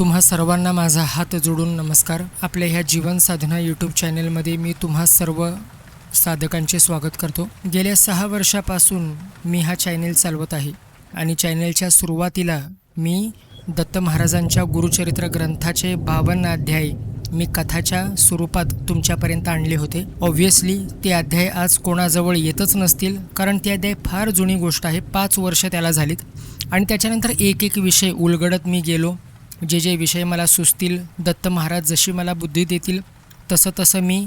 तुम्हा सर्वांना माझा हात जोडून नमस्कार. आपल्या ह्या जीवन साधना यूट्यूब चॅनेलमध्ये मी तुम्हा सर्व साधकांचे स्वागत करतो. गेल्या सहा वर्षापासून मी हा चॅनेल चालवत आहे आणि चॅनेलच्या सुरुवातीला मी दत्त महाराजांच्या गुरुचरित्र ग्रंथाचे बावन्न अध्याय मी कथाच्या स्वरूपात तुमच्यापर्यंत आणले होते. ऑब्व्हियसली ते अध्याय आज कोणाजवळ येतच नसतील कारण ते अध्याय फार जुनी गोष्ट आहे. पाच वर्ष त्याला झालीत. आणि त्याच्यानंतर एक एक विषय उलगडत मी गेलो. जे जे विषय मला सुचतील दत्त महाराज जशी मला बुद्धी देतील तसं तसं मी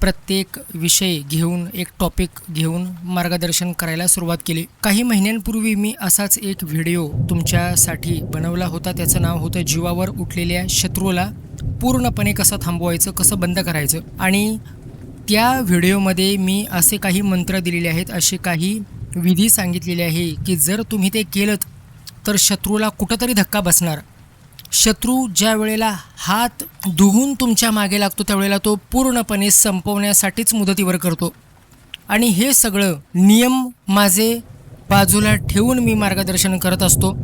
प्रत्येक विषय घेऊन एक टॉपिक घेऊन मार्गदर्शन करायला सुरुवात केली. काही महिन्यांपूर्वी मी असाच एक व्हिडिओ तुमच्यासाठी बनवला होता. त्याचं नाव होतं जीवावर उठलेल्या शत्रूला पूर्णपणे कसं थांबवायचं कसं बंद करायचं. आणि त्या व्हिडिओमध्ये मी असे काही मंत्र दिलेले आहेत असे काही विधी सांगितलेले आहे की जर तुम्ही ते केलं तर शत्रूला कुठंतरी धक्का बसणार. शत्रू ज्या वेळेला हात धुवून तुमच्या मागे लागतो त्यावेळेला तो पूर्णपणे संपवण्यासाठीच मुदतीवर करतो. आणि हे सगळं नियम माझे बाजूला ठेवून मी मार्गदर्शन करत असतो.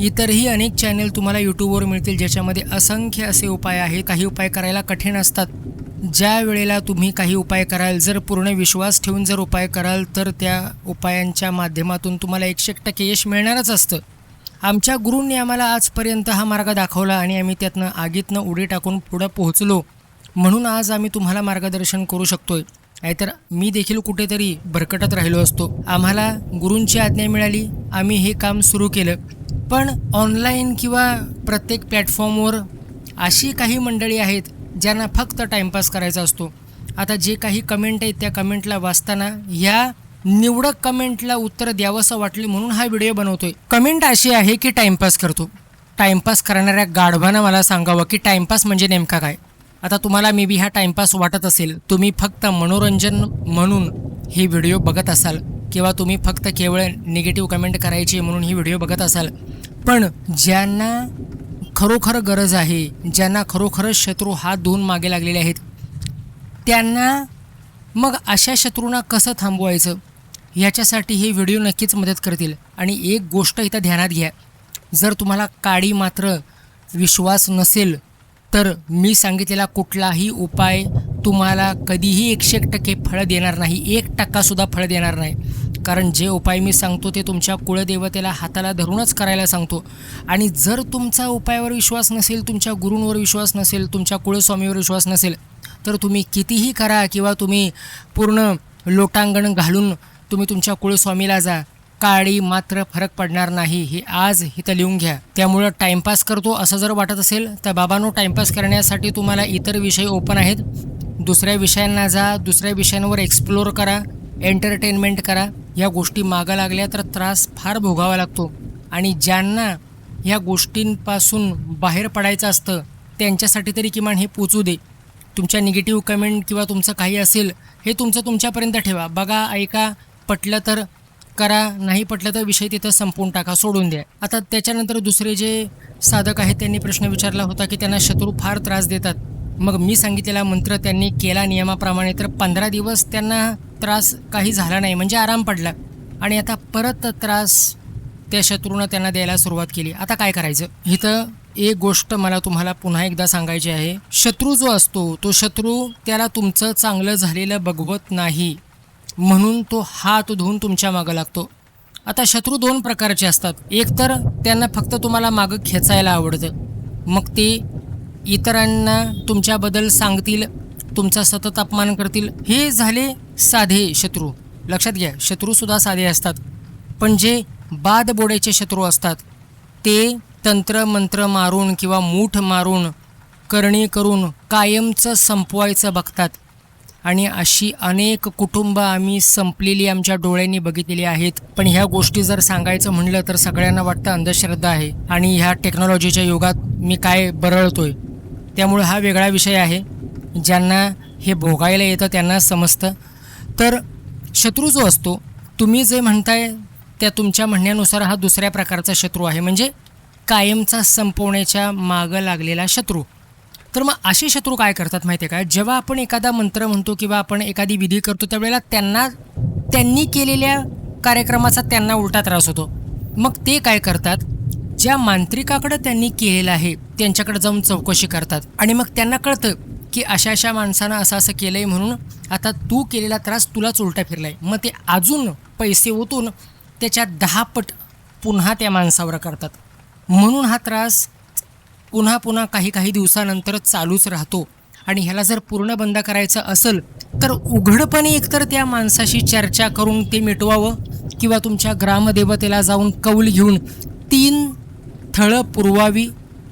इतरही अनेक चॅनेल तुम्हाला यूट्यूबवर मिळतील ज्याच्यामध्ये असंख्य असे उपाय आहेत. काही उपाय करायला कठीण असतात. ज्या वेळेला तुम्ही काही उपाय कराल जर पूर्ण विश्वास ठेवून जर उपाय कराल तर त्या उपायांच्या माध्यमातून तुम्हाला एकशे एक टक्के यश मिळणारच असतं. आमच्या गुरूंनी आम्हाला आजपर्यंत हा मार्ग दाखवला आणि आम्ही त्यातनं आगीतनं उडी टाकून पुढं पोहोचलो. म्हणून आज आम्ही तुम्हाला मार्गदर्शन करू शकतोय. नाहीतर मी देखील कुठेतरी भरकटत राहिलो असतो. आम्हाला गुरूंची आज्ञा मिळाली. आम्ही हे काम सुरू केलं. पण ऑनलाईन किंवा प्रत्येक प्लॅटफॉर्मवर अशी काही मंडळी आहेत ज्यांना फक्त टाईमपास करायचा असतो. आता जे काही कमेंट आहेत त्या कमेंटला वाचताना ह्या निवडक कमेंटला उत्तर द्यावंसं वाटले म्हणून हा व्हिडिओ बनवतोय. कमेंट अशी आहे की टाइमपास करतो. टाइमपास करणाऱ्या गाढवानं मला सांगावं की टाइमपास म्हणजे नेमका काय? आता तुम्हाला मे बी हा टाइमपास वाटत असेल. तुम्ही फक्त मनोरंजन म्हणून हे व्हिडिओ बघत असाल किंवा तुम्ही फक्त केवळ निगेटिव्ह कमेंट करायची म्हणून ही व्हिडिओ बघत असाल. पण ज्यांना खरोखर गरज आहे ज्यांना खरोखरच शत्रू हात धुवून मागे लागलेले आहेत त्यांना मग अशा शत्रूंना कसं थांबवायचं? ह्याच्यासाठी हे व्हिडिओ नक्कीच मदत करतील. आणि एक गोष्ट इथं ध्यानात घ्या. जर तुम्हाला काळी मात्र विश्वास नसेल तर मी सांगितलेला कुठलाही उपाय तुम्हाला कधीही एकशे एक टक्के फळ देणार नाही. एक टक्कासुद्धा फळ देणार नाही. कारण जे उपाय मी सांगतो ते तुमच्या कुळदेवतेला हाताला धरूनच करायला सांगतो. आणि जर तुमचा उपायावर विश्वास नसेल तुमच्या गुरूंवर विश्वास नसेल तुमच्या कुळस्वामीवर विश्वास नसेल तर तुम्ही कितीही करा किंवा तुम्ही पूर्ण लोटांगण घालून तुम्ही तुमच्या कुळस्वामीला जा. काळी मात्र फरक पडणार नाही हे आज इथं लिहून घ्या. त्यामुळं टाईमपास करतो असं जर वाटत असेल तर बाबांनो टाईमपास करण्यासाठी तुम्हाला इतर विषय ओपन आहेत. दुसऱ्या विषयांना जा दुसऱ्या विषयांवर एक्सप्लोर करा एंटरटेनमेंट करा. या गोष्टी मागं लागल्या तर त्रास फार भोगावा लागतो. आणि ज्यांना ह्या गोष्टींपासून बाहेर पडायचं असतं त्यांच्यासाठी तरी किमान हे पोचू दे. तुमच्या निगेटिव्ह कमेंट किंवा तुमचं काही असेल हे तुमचं तुमच्यापर्यंत ठेवा. बघा ऐका पटलं तर करा नाही पटलं तर विषय तिथं संपवून टाका सोडून द्या. आता त्याच्यानंतर दुसरे जे साधक आहेत त्यांनी प्रश्न विचारला होता की त्यांना शत्रू फार त्रास देतात. मग मी सांगितलेला मंत्र त्यांनी केला नियमाप्रमाणे तर पंधरा दिवस त्यांना त्रास काही झाला नाही म्हणजे आराम पडला. आणि आता परत त्रास त्या शत्रूनं त्यांना द्यायला सुरुवात केली. आता काय करायचं? इथं एक गोष्ट मला तुम्हाला पुन्हा एकदा सांगायची आहे. शत्रू जो असतो तो शत्रू त्याला तुमचं चांगलं झालेलं बघवत नाही. म्हणून तो हात धुवून तुमच्या मागं लागतो. आता शत्रू दोन प्रकारचे असतात. एक तर त्यांना फक्त तुम्हाला मागं खेचायला आवडतं. मग ते इतरांना तुमच्याबद्दल सांगतील तुमचा सतत अपमान करतील. हे झाले साधे शत्रू. लक्षात घ्या शत्रूसुद्धा साधे असतात. पण जे बादबोड्याचे शत्रू असतात ते तंत्र मंत्र मारून किंवा मूठ मारून करणी करून कायमचं संपवायचं बघतात. आणि अशी अनेक कुटुंब आम्ही संपलेली आमच्या डोळ्यांनी बघितलेली आहेत. पण ह्या गोष्टी जर सांगायचं म्हणलं तर सगळ्यांना वाटतं अंधश्रद्धा आहे. आणि ह्या टेक्नॉलॉजीच्या युगात मी काय बरळतोय? त्यामुळे हा वेगळा विषय आहे. ज्यांना हे भोगायला येतं त्यांना समजतं. तर शत्रू जो असतो तुम्ही जे म्हणताय त्या तुमच्या म्हणण्यानुसार हा दुसऱ्या प्रकारचा शत्रू आहे. म्हणजे कायमचा संपवण्याच्या मागं लागलेला शत्रू. तर मग असे शत्रू काय करतात माहिती आहे का? जेव्हा आपण एखादा मंत्र म्हणतो किंवा आपण एखादी विधी करतो त्यावेळेला त्यांना त्यांनी केलेल्या कार्यक्रमाचा त्यांना उलटा त्रास होतो. मग ते काय करतात? ज्या मांत्रिकाकडं त्यांनी केलेलं आहे त्यांच्याकडे जाऊन चौकशी करतात. आणि मग त्यांना कळतं की अशा अशा माणसानं असं असं केलं आहे म्हणून आता तू केलेला त्रास तुलाच उलटा फिरला आहे मग ते अजून पैसे ओतून त्याच्या दहा पट पुन्हा त्या माणसावर करतात. म्हणून हा त्रास पुन्हा पुन्हा काही काही दिवसानंतर चालूच राहतो. आणि ह्याला जर पूर्ण बंद करायचं असेल तर उघडपणे एकतर त्या माणसाशी चर्चा करून ते मिटवावं किंवा तुमच्या ग्रामदेवतेला जाऊन कौल घेऊन तीन थळं पुरवावी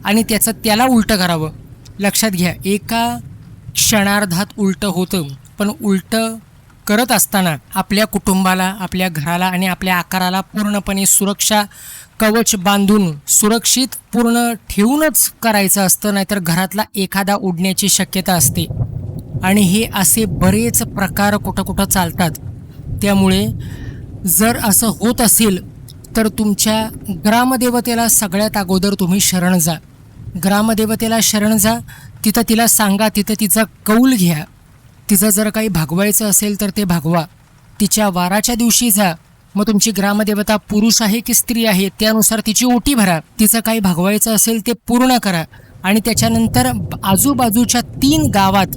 आणि त्याचं त्याला उलटं करावं. लक्षात घ्या एका क्षणार्धात उलटं होतं पण उलटं करत असताना आपल्या कुटुंबाला आपल्या घराला आणि आपल्या आकाराला पूर्णपणे सुरक्षा कवच बांधून सुरक्षित पूर्ण ठेवूनच करायचं असतं नाहीतर घरातला एखादा उडण्याची शक्यता असते. आणि हे असे बरेच प्रकार कुठं कुठं चालतात. त्यामुळे जर असं होत असेल तर तुमच्या ग्रामदेवतेला सगळ्यात अगोदर तुम्ही शरण जा. ग्रामदेवतेला शरण जा तिथं तिला सांगा तिथं तिचा कौल घ्या. तिचं जर काही भागवायचं असेल तर ते भागवा. तिच्या वाराच्या दिवशी जा. मग तुमची ग्रामदेवता पुरुष आहे की स्त्री आहे त्यानुसार तिची ओटी भरा. तिचं काही भागवायचं असेल ते पूर्ण करा. आणि त्याच्यानंतर आजूबाजूच्या तीन गावात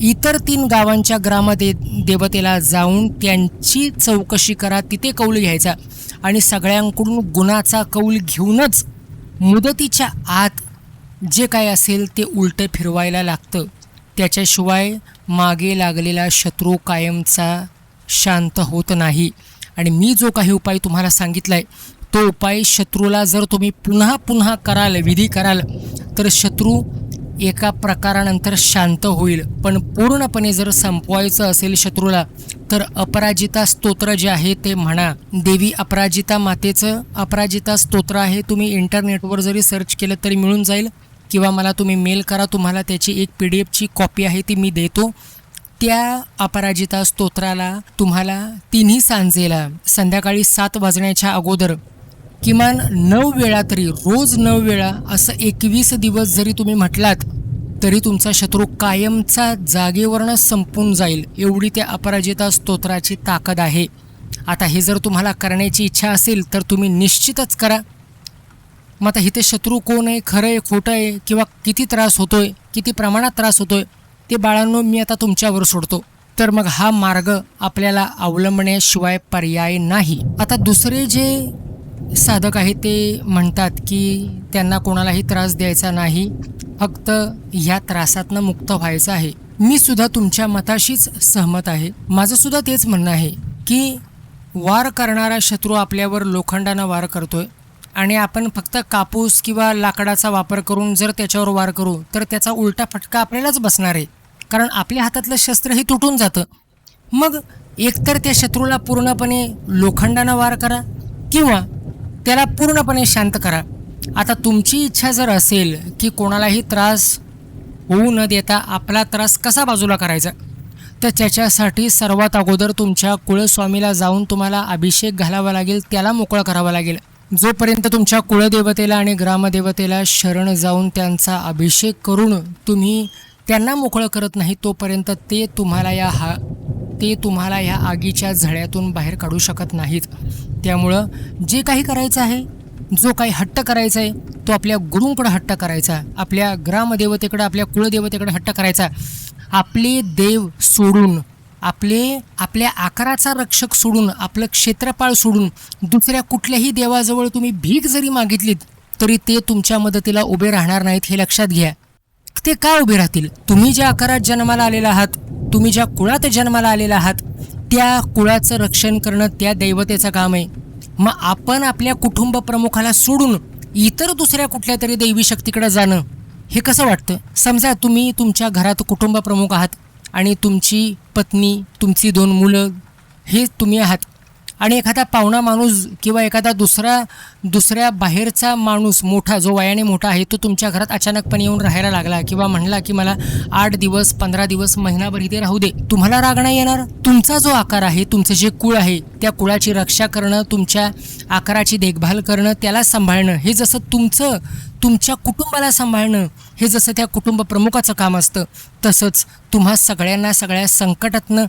इतर तीन गावांच्या ग्रामदे देवतेला जाऊन त्यांची चौकशी करा तिथे कौल घ्यायचा. आणि सगळ्यांकडून गुणाचा कौल घेऊनच मुदतीच्या आत जे काय असेल ते उलटं फिरवायला लागतं. त्याच्याशिवाय मागे लागलेला शत्रू कायमचा शांत होत नाही. आणि मी जो काही उपाय तुम्हाला सांगितला आहे तो उपाय शत्रूला जर तुम्ही पुन्हा पुन्हा कराल विधी कराल तर शत्रू एका प्रकारानंतर शांत होईल. पण पूर्णपणे जर संपवायचं असेल शत्रूला तर अपराजिता स्तोत्र जे आहे ते म्हणा. देवी अपराजिता मातेचं अपराजिता स्तोत्र आहे. तुम्ही इंटरनेटवर जरी सर्च केलं तरी मिळून जाईल. किंवा मला तुम्ही मेल करा तुम्हाला त्याची एक पी डी एफची कॉपी आहे ती मी देतो. त्या अपराजिता स्तोत्राला तुम्हाला तिन्ही सांजेला संध्याकाळी सात वाजण्याच्या अगोदर किमान नऊ वेळा तरी रोज नऊ वेळा असं एकवीस दिवस जरी तुम्ही म्हटलात तरी तुमचा शत्रू कायमचा जागेवरनं संपून जाईल एवढी त्या अपराजिता स्तोत्राची ताकद आहे. आता हे जर तुम्हाला करण्याची इच्छा असेल तर तुम्ही निश्चितच करा. मग आता इथे शत्रू कोण आहे खरं आहे खोटं आहे किंवा किती त्रास होतोय किती प्रमाणात त्रास होतोय ते बाळांनो मी आता तुमच्यावर सोडतो. तर मग हा मार्ग आपल्याला अवलंबण्याशिवाय पर्याय नाही. आता दुसरे जे साधक आहेत ते म्हणतात की त्यांना कोणालाही त्रास द्यायचा नाही फक्त ह्या त्रासातनं मुक्त व्हायचं आहे. मी सुद्धा तुमच्या मताशीच सहमत आहे. माझं सुद्धा तेच म्हणणं आहे की वार करणारा शत्रू आपल्यावर लोखंडानं वार करतोय आणि आपण फक्त कापूस किंवा लाकडाचा वापर करून जर त्याच्यावर वार करू तर त्याचा उलटा फटका आपल्यालाच बसणार आहे. कारण आपल्या हातातलं शस्त्र हे तुटून जातं. मग एकतर त्या शत्रूला पूर्णपणे लोखंडानं वार करा किंवा त्याला पूर्णपणे शांत करा. आता तुमची इच्छा जर असेल की कोणालाही त्रास होऊ न देता आपला त्रास कसा बाजूला करायचा तर त्याच्यासाठी सर्वात अगोदर तुमच्या कुळस्वामीला जाऊन तुम्हाला अभिषेक घालावा लागेल त्याला मोकळं करावं लागेल. जोपर्यंत तुमच्या कुळदेवतेला आणि ग्रामदेवतेला शरण जाऊन त्यांचा अभिषेक करून तुम्ही त्यांना मोकळं करत नाही तोपर्यंत ते तुम्हाला या हा ते तुम्हाला ह्या आगीच्या झळ्यातून बाहेर काढू शकत नाहीत. त्यामुळं जे काही करायचं आहे जो काही हट्ट करायचा आहे तो आपल्या गुरूंकडं हट्ट करायचा आपल्या ग्रामदेवतेकडं आपल्या कुळदेवतेकडे हट्ट करायचा. आपले देव सोडून आपले आपल्या आकाराचा रक्षक सोडून आपलं क्षेत्रपाळ सोडून दुसऱ्या कुठल्याही देवाजवळ तुम्ही भीक जरी मागितलीत तरी ते तुमच्या मदतीला उभे राहणार नाहीत हे लक्षात घ्या. ते का उभे राहतील? तुम्ही ज्या आकारात जन्माला आलेला आहात तुम्ही ज्या कुळात जन्माला आलेला आहात त्या कुळाचं रक्षण करणं त्या दैवतेचं काम आहे. मग आपण आपल्या कुटुंब प्रमुखाला सोडून इतर दुसऱ्या कुठल्या तरी दैवी शक्तीकडे जाणं हे कसं वाटतं? समजा तुम्ही तुमच्या घरात कुटुंब प्रमुख आहात आणि तुमची पत्नी तुमची दोन मुलं हे तुम्ही आहात. आणि एखादा पाहुणा माणूस किंवा एखादा दुसरा दुसऱ्या बाहेरचा माणूस मोठा जो वयाने मोठा आहे तो तुमच्या घरात अचानकपणे येऊन राहायला लागला किंवा म्हणला की मला आठ दिवस पंधरा दिवस महिनाभर इथे राहू दे. तुम्हाला राग नाही येणार? तुमचा जो आकार आहे तुमचं जे कुळ आहे त्या कुळाची रक्षा करणं तुमच्या आकाराची देखभाल करणं त्याला सांभाळणं हे जसं तुमचं तुमच्या कुटुंबाला सांभाळणं हे जसं त्या कुटुंब प्रमुखाचं काम असतं तसंच तुम्हा सगळ्यांना सगळ्या संकटातनं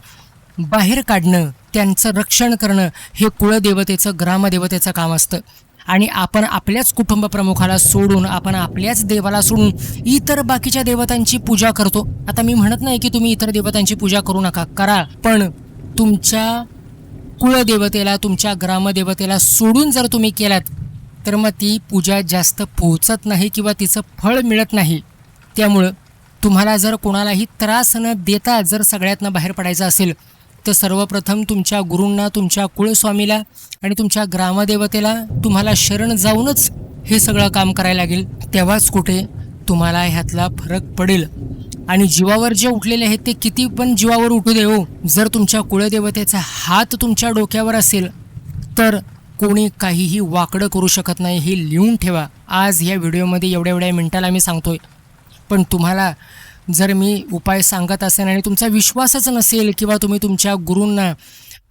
बाहेर काढणं त्यांचं रक्षण करणं हे कुळदेवतेचं ग्रामदेवतेचं काम असतं. आणि आपण आपल्याच कुटुंब प्रमुखाला सोडून आपण आपल्याच देवाला सोडून इतर बाकीच्या देवतांची पूजा करतो. आता मी म्हणत नाही की तुम्ही इतर देवतांची पूजा करू नका करा. पण तुमच्या कुळदेवतेला तुमच्या ग्रामदेवतेला सोडून जर तुम्ही केलात तर मग ती पूजा जास्त पोहोचत नाही किंवा तिचं फळ मिळत नाही. त्यामुळं तुम्हाला जर कोणालाही त्रास न देता जर सगळ्यातनं बाहेर पडायचं असेल तर सर्वप्रथम तुमच्या गुरूंना तुमच्या कुळस्वामीला आणि तुमच्या ग्रामदेवतेला तुम्हाला शरण जाऊनच हे सगळं काम करायला लागेल. तेव्हाच कुठे तुम्हाला ह्यातला फरक पडेल. आणि जीवावर जे उठलेले आहेत ते किती पण जीवावर उठू दे हो. जर तुमच्या कुळदेवतेचा हात तुमच्या डोक्यावर असेल तर कोणी काहीही वाकडं करू शकत नाही हे लिहून ठेवा. आज ह्या व्हिडिओमध्ये एवढ्या एवढ्या मिनटाला मी सांगतोय. पण तुम्हाला जर मी उपाय सांगत असेल आणि तुमचा विश्वासच नसेल किंवा तुम्ही तुमच्या गुरूंना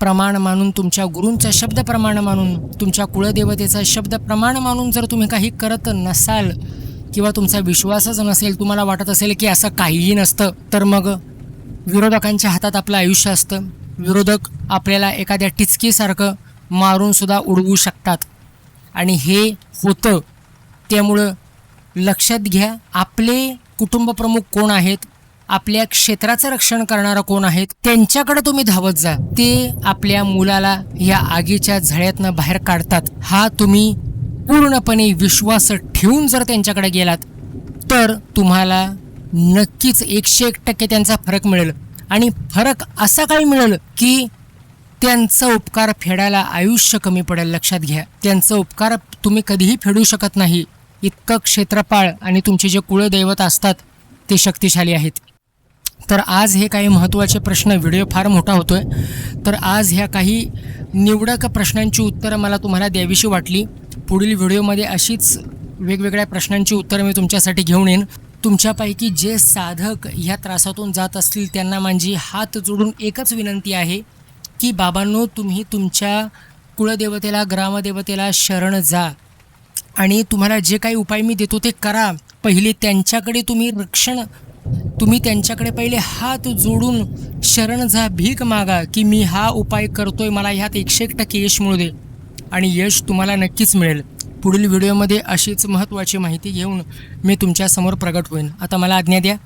प्रमाण मानून तुमच्या गुरूंचा शब्द प्रमाण मानून तुमच्या कुळदेवतेचा शब्द प्रमाण मानून जर तुम्ही काही करत नसाल किंवा तुमचा विश्वासच नसेल तुम्हाला वाटत असेल की असं काहीही नसतं तर मग विरोधकांच्या हातात आपलं आयुष्य असतं. विरोधक आपल्याला एखाद्या टिचकीसारखं मारूनसुद्धा उडवू शकतात. आणि हे होतं. त्यामुळं लक्षात घ्या आपले कुटुंब प्रमुख कोण आहेत? आपल्या क्षेत्राचं रक्षण करणारं कोण आहेत? त्यांच्याकडे तुम्ही धावत जा. ते आपल्या मुलाला या आगीच्या झळ्यातनं बाहेर काढतात. हा तुम्ही पूर्णपणे विश्वास ठेवून जर त्यांच्याकडे गेलात तर तुम्हाला नक्कीच एकशे एक टक्के त्यांचा फरक मिळेल. आणि फरक असा काही मिळेल की त्यांचा उपकार फेडायला आयुष्य कमी पडेल. लक्षात घ्या. त्यांचा उपकार तुम्ही कधीही फेडू शकत नाही. इतकं क्षेत्रपाळ आणि तुमचे जे कुळदैवत असतात ते शक्तिशाली आहेत. तर आज हे काही महत्त्वाचे प्रश्न व्हिडिओ फार मोठा होतो आहे तर आज ह्या काही निवडक प्रश्नांची उत्तरं मला तुम्हाला द्यावीशी वाटली. पुढील व्हिडिओमध्ये अशीच वेगवेगळ्या प्रश्नांची उत्तरं मी तुमच्यासाठी घेऊन येईन. तुमच्यापैकी जे साधक ह्या त्रासातून जात असतील त्यांना माझी हात जोडून एकच विनंती आहे की बाबांनो तुम्ही तुमच्या कुळदेवतेला ग्रामदेवतेला शरण जा. आणि तुम्हाला जे काही उपाय मी देतो ते करा. पहिले त्यांच्याकडे तुम्ही रक्षण तुम्ही त्यांच्याकडे पहिले हात जोडून शरण जा भीक मागा की मी हा उपाय करतोय मला ह्यात एकशे एक टक्के यश मिळू दे. आणि यश तुम्हाला नक्कीच मिळेल. पुढील व्हिडिओमध्ये अशीच महत्त्वाची माहिती घेऊन मी तुमच्यासमोर प्रगट होईन. आता मला आज्ञा द्या.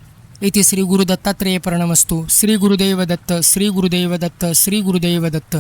येथे श्री गुरु दत्तात्रेय प्रणमस्तू. श्री गुरुदैव दत्त श्री गुरुदैव दत्त श्री गुरुदैव दत्त.